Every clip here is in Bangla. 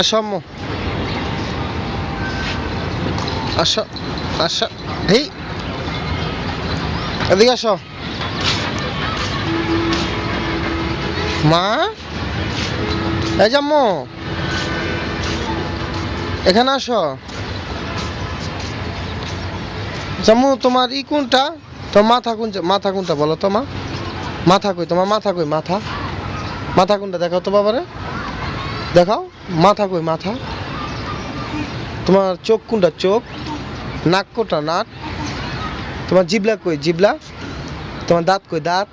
আসো আম্মু আসো আসো এই এদিকে আসো। মা? এই যে আম্মু। এখানে আসো। জাম্মু, তোমার ই কোনটা? তোমার মাথা কোন মাথা কোনটা বলো তো মা? মাথা কই? তোমার মাথা কই? মাথা? মাথা কোনটা? দেখাও তো বাবারে। দেখাও, মাথা কই মাথা? তোমার চোখ কোনটা, চোখ? নাক কোনটা, নাক? তোমার জিবলা কই জিবলা? তোমার দাঁত কই দাঁত?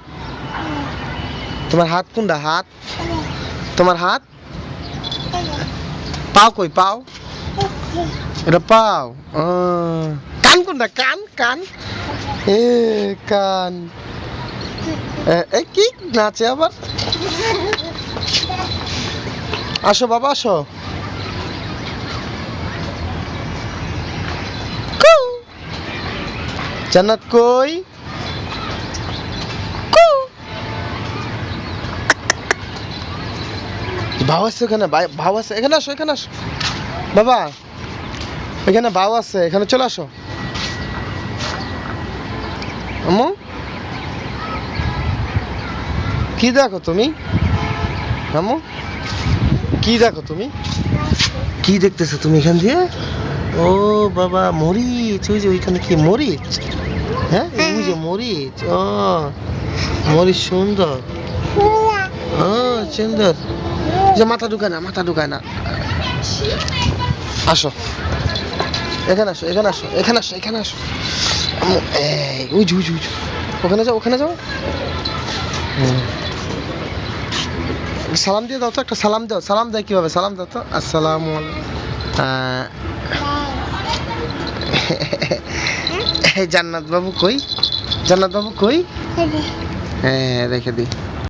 তোমার হাত কোনটা, হাত? তোমার হাত? পাও কই পাও? এটা পাও। কান কোনটা, কান কান? এ কান। এ, কি নাচে আবার? আসো বাবা আসো। জান্নাত কই? কু। ভাও আছে এখানে ভাই- ভাও আছে। এখানে আসো এখানে আসো। বাবা এখানে ভাও আছে এখানে চলে আসো। আম্মু? কি দেখো তুমি? আম্মু? কি দেখো তুমি? কি দেখতেছো তুমি এখান দিয়ে? ও বাবা, মরিচ, ওই যে ওইখানে কি, মরিচ? হ্যাঁ ওই যে মরিচ, ও, মরিচ সুন্দর। ও, সুন্দর। যে মাথা ঢুকায় না, মাথা ঢুকায় না। আসো। এখানে আসো এখানে আসো এখানে আসো এখানে আসো। এই ওই যে। ওখানে যাও ওখানে যাও। হুম। সালাম দিয়ে দাও তো একটা সালাম দাও। সালাম দেয় কীভাবে? সালাম দাও তো। আসসালাম আহ, জান্নাত বাবু কই? জান্নাত বাবু কই? হ্যাঁ রেখে দিই